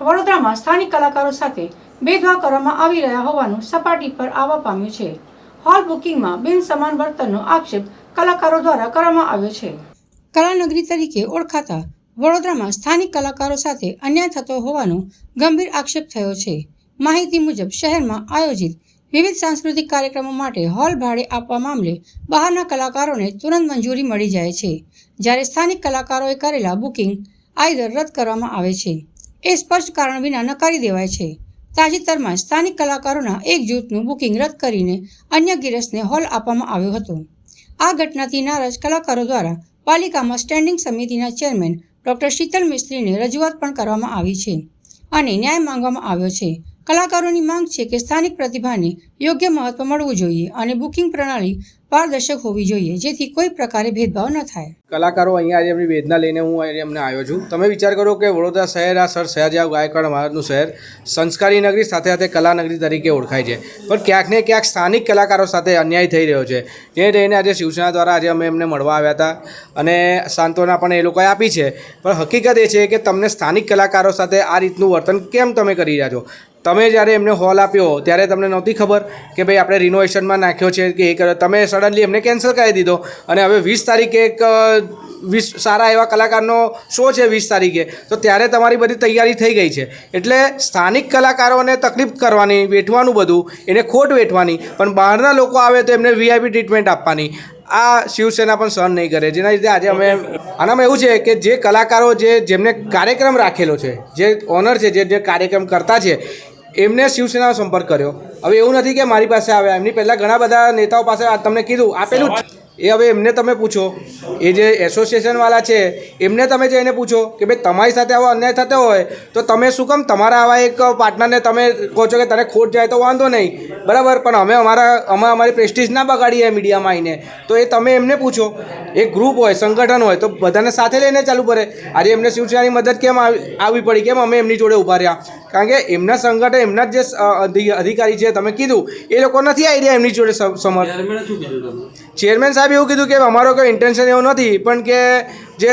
વડોદરામાં સ્થાનિક કલાકારો સાથે ભેદભાવ કરવામાં આવી રહ્યા હોવાનું સપાટી પર આવવા પામ્યું છે. હોલ બુકિંગમાં બિન સમાન વર્તનનો આક્ષેપ કલાકારો દ્વારા કરવામાં આવ્યો છે. કલાનગરી તરીકે ઓળખાતા વડોદરામાં સ્થાનિક કલાકારો સાથે અન્યાય થતો હોવાનો ગંભીર આક્ષેપ થયો છે. માહિતી મુજબ શહેરમાં આયોજિત વિવિધ સાંસ્કૃતિક કાર્યક્રમો માટે હોલ ભાડે આપવા મામલે બહારના કલાકારોને તુરંત મંજૂરી મળી જાય છે. જ્યારે સ્થાનિક કલાકારોએ કરેલા બુકિંગ આઈદર રદ કરવામાં આવે છે. એ સ્પષ્ટ કારણ વિના નકારી દેવાય છે. તાજેતરમાં સ્થાનિક કલાકારોના એક જૂથનું બુકિંગ રદ કરીને અન્ય ગિરસને હોલ આપવામાં આવ્યો હતો. આ ઘટનાથી નારાજ કલાકારો દ્વારા પાલિકામાં સ્ટેન્ડિંગ સમિતિના ચેરમેન ડોક્ટર શીતલ મિસ્ત્રીને રજૂઆત પણ કરવામાં આવી છે અને ન્યાય માંગવામાં આવ્યો છે. કલાકારોની માંગ છે કે સ્થાનિક પ્રતિભાને યોગ્ય મહત્વ મળવું જોઈએ અને બુકિંગ પ્રણાલી પારદર્શક હોવી જોઈએ, જેથી કોઈ પ્રકારે ભેદભાવ ન થાય. કલાકારો અહીંયા આજે એમની વેદના લઈને હું એમને આવ્યો છું. તમે વિચાર કરો કે વડોદરા શહેર, આ સર સયાજીરાવ ગાયકવાડ મહારાજનું શહેર સંસ્કારી નગરી સાથે સાથે કલાનગરી તરીકે ઓળખાય છે. પણ ક્યાંક ને ક્યાંક સ્થાનિક કલાકારો સાથે અન્યાય થઈ રહ્યો છે. જે લઈને આજે શિવસેના દ્વારા આજે અમે એમને મળવા આવ્યા હતા અને સાંત્વના પણ એ લોકોએ આપી છે. પણ હકીકત એ છે કે તમને સ્થાનિક કલાકારો સાથે આ રીતનું વર્તન કેમ તમે કરી રહ્યા છો? તમે જ્યારે એમને હોલ આપ્યો, ત્યારે તમને નહોતી ખબર કે ભાઈ આપણે રિનોવેશનમાં નાખ્યો છે કે એ કરો. તમે સડનલી એમને કેન્સલ કરી દીધો. અને હવે વીસ તારીખે એક વીસ સારા એવા કલાકારનો શો છે વીસ તારીખે. તો ત્યારે તમારી બધી તૈયારી થઈ ગઈ છે. એટલે સ્થાનિક કલાકારોને તકલીફ કરવાની, વેઠવાનું બધું, એને ખોટ વેઠવાની. પણ બહારના લોકો આવે તો એમને વીઆઈપી ટ્રીટમેન્ટ આપવાની. આ શિવસેના પણ સહન નહીં કરે. જેના લીધે આજે અમે આનામાં એવું છે કે જે કલાકારો જે, જેમને કાર્યક્રમ રાખેલો છે, જે ઓનર છે, જે જે કાર્યક્રમ કરતા છે એમને શિવસેનાનો સંપર્ક કર્યો હવે એવું નથી કે મારી પાસે આવ્યા એમની પહેલાં ઘણા બધા નેતાઓ પાસે તમને કીધું આપેલું. એ હવે એમને તમે પૂછો. એ જે એસોસિએશનવાળા છે, એમને તમે જઈને પૂછો કે ભાઈ તમારી સાથે આવો અન્યાય થતો હોય, તો તમે શું કામ? તમારા આવા એક પાર્ટનરને તમે કહો છો કે તને ખોટ જાય તો વાંધો નહીં. બરાબર? પણ અમે અમારા, અમે અમારી પ્રેસ્ટીજ ના બગાડીએ મીડિયામાં આવીને. તો એ તમે એમને પૂછો. એક ગ્રુપ હોય, સંગઠન હોય, તો બધાને સાથે લઈને ચાલુ પડે. આજે એમને શિવસેનાની મદદ કેમ આવી પડી? કેમ અમે એમની જોડે ઊભા રહ્યા? કારણ કે એમના સંગઠન, એમના જે અધિકારી છે, તમે કીધું, એ લોકો નથી આવી રહ્યા એમની જોડે સમ- સમર્થ. ચેરમેન સાહેબ એવું કીધું કે અમારો કોઈ ઇન્ટેન્શન એવું નથી, પણ કે જે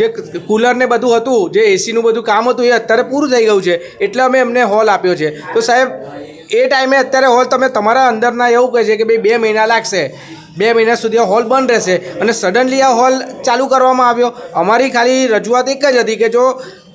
જે કુલર ને બધું હતું, જે એસીનું બધું કામ હતું, એ અત્યારે પૂરું થઈ ગયું છે, એટલે અમે એમને હોલ આપ્યો છે. તો સાહેબ, એ ટાઈમે અત્યારે હોલ તમે તમારા અંદરના એવું કહે છે કે ભાઈ બે મહિના લાગશે. બે મહિના સુધી આ હોલ બંધ રહેશે. અને સડનલી આ હોલ ચાલુ કરવામાં આવ્યો. અમારી ખાલી રજૂઆત એક જ હતી કે જો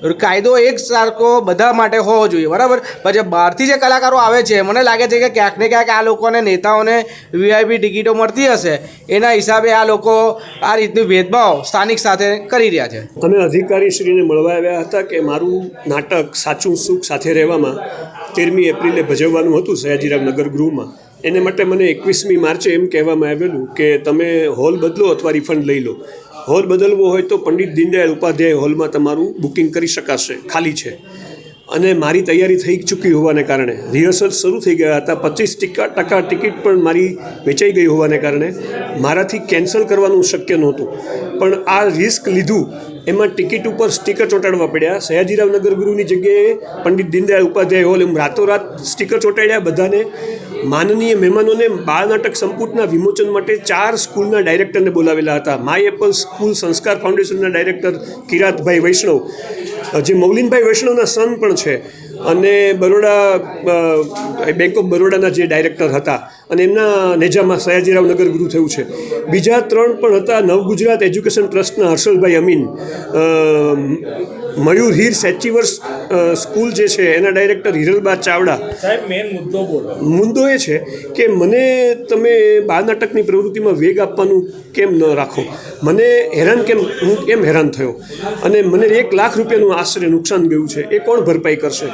કાયદો એક સરખો બધા માટે હોવો જોઈએ, બરાબર? પછી બહારથી જે કલાકારો આવે છે, મને લાગે છે કે ક્યાંક ને ક્યાંક આ લોકોને, નેતાઓને વીઆઈપી ટિકિટો મળતી હશે. એના હિસાબે આ લોકો આ રીતનું ભેદભાવ સ્થાનિક સાથે કરી રહ્યા છે. અમે અધિકારીશ્રીને મળવા આવ્યા હતા કે મારું નાટક સાચું સુખ સાથે રહેવામાં તેરમી એપ્રિલે ભજવવાનું હતું સયાજીરામ નગર ગૃહમાં? એને માટે મને એકવીસમી માર્ચે એમ કહેવામાં આવેલું કે તમે હોલ બદલો અથવા રિફંડ લઈ લો. હોલ બદલવો હોય તો પંડિત દીનદયાળ ઉપાધ્યાય હોલમાં તમારું બુકિંગ કરી શકાશે, ખાલી છે. અને મારી તૈયારી થઈ ચૂકી હોવાને કારણે. રિહર્સલ શરૂ થઈ ગયા હતા. પચીસ ટકા ટકા ટિકિટ પણ મારી વેચાઈ ગઈ હોવાને કારણે. મારાથી કેન્સલ કરવાનું શક્ય નહોતું. પણ આ રિસ્ક લીધું એમાં ટિકિટ ઉપર સ્ટીકર ચોંટાડવા પડ્યા. સયાજીરાવ નગર ગુરુની જગ્યાએ પંડિત દીનદયાળ ઉપાધ્યાય હોલ એમ રાતોરાત સ્ટીકર ચોંટાડ્યા. બધાને માનનીય મહેમાનોને બાળ નાટક સંપુટના વિમોચન માટે ચાર સ્કૂલના ડાયરેક્ટરને બોલાવેલા હતા. માય એપલ સ્કૂલ સંસ્કાર ફાઉન્ડેશનના ડાયરેક્ટર કિરાતભાઈ વૈષ્ણવ. જે મૌલિનભાઈ વૈષ્ણવના સન પણ છે. અને બરોડા બેંક ઓફ બરોડાના જે ડાયરેક્ટર હતા અને એમના નેજામાં સયાજીરાવ નગર ગુરુ થયું છે. બીજા ત્રણ પણ હતા નવગુજરાત એજ્યુકેશન ટ્રસ્ટના હર્ષલભાઈ અમીન. મયુર હીર સેચીવર્સ સ્કૂલ જે છે એના ડાયરેક્ટર હિરલબા ચાવડા. સાહેબ મેન મુદ્દો બોલો. મુદ્દો એ છે કે મને તમે બાળ નાટકની પ્રવૃત્તિમાં વેગ આપવાનું કેમ ન રાખો? મને હેરાન કેમ હું કેમ હેરાન થયો? અને મને એક લાખ રૂપિયાનું આશરે નુકસાન ગયું છે. એ કોણ ભરપાઈ કરશે?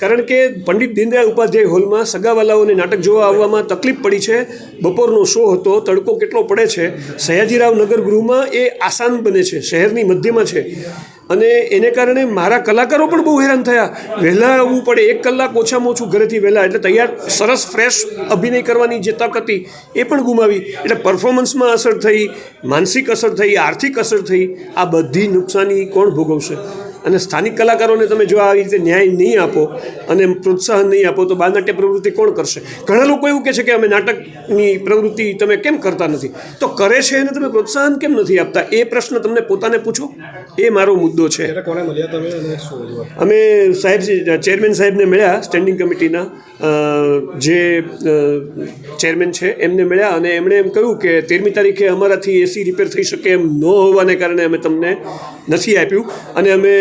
કારણ કે પંડિત દીનદયાળ ઉપાધ્યાય હોલમાં સગાવાલાઓને નાટક જોવા આવવામાં તકલીફ પડી છે. બપોરનો શો હતો, તડકો કેટલો પડે છે. સયાજીરાવ નગર ગૃહમાં એ આસાન બને છે, શહેરની મધ્યમાં છે. અને એને કારણે મારા કલાકારો પણ બહુ હેરાન થયા. વહેલા આવવું પડે, એક કલાક ઓછામાં ઓછું ઘરેથી વહેલા, એટલે તૈયાર, સરસ, ફ્રેશ અભિનય કરવાની જે તક હતી, એ પણ ગુમાવી. એટલે પરફોર્મન્સમાં અસર થઈ, માનસિક અસર થઈ, આર્થિક અસર થઈ, આ બધી નુકસાની કોણ ભોગવશે? અને સ્થાનિક કલાકારોને તમે જો આવી રીતે ન્યાય નહીં આપો અને પ્રોત્સાહન નહીં આપો તો બાળનાટ્ય પ્રવૃત્તિ કોણ કરશે? ઘણા લોકો એવું કહે છે કે અમે નાટકની પ્રવૃત્તિ તમે કેમ કરતા નથી? તો કરે છે એને તમે પ્રોત્સાહન કેમ નથી આપતા? એ પ્રશ્ન તમને પોતાને પૂછો. એ મારો મુદ્દો છે. અમે સાહેબ ચેરમેન સાહેબને મળ્યા સ્ટેન્ડિંગ કમિટીના. જે ચેરમેન છે એમને મળ્યા અને એમણે એમ કહ્યું કે તેરમી તારીખે અમારાથી એસી રિપેર થઈ શકે એમ ન હોવાને કારણે અમે તમને નથી આપ્યું. અને અમે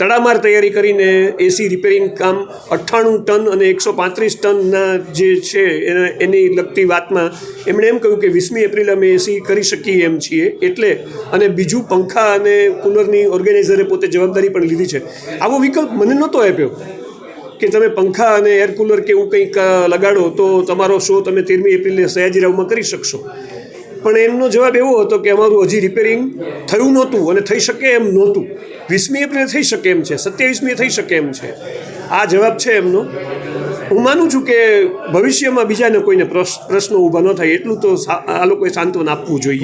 તડામાર તૈયારી કરીને એસી રિપેરિંગ કામ અઠ્ઠાણું ટન અને એકસો પાંત્રીસ ટનના જે છે, એને, એની લગતી વાતમાં એમણે એમ કહ્યું કે વીસમી એપ્રિલ અમે એસી કરી શકીએ એમ છીએ. એટલે, અને બીજું પંખા અને કુલરની ઓર્ગેનાઇઝરે પોતે જવાબદારી પણ લીધી છે. આવો વિકલ્પ મને નહોતો આપ્યો કે તમે પંખા અને એર કુલર કે એવું કંઈક લગાડો તો તમારો શો તમે તેરમી એપ્રિલે સયાજીરાવમાં કરી શકશો. પણ એમનો જવાબ એવો હતો કે અમારું હજી રિપેરિંગ થયું નહોતું અને થઈ શકે એમ નહોતું. વીસમી એપ્રિલે થઈ શકે એમ છે સત્યાવીસમીએ થઈ શકે એમ છે. આ જવાબ છે એમનો. હું માનું છું કે ભવિષ્યમાં બીજાને કોઈને પ્રશ- પ્રશ્નો ઊભા ન થાય, એટલું તો આ લોકોએ સાંત્વન આપવું જોઈએ.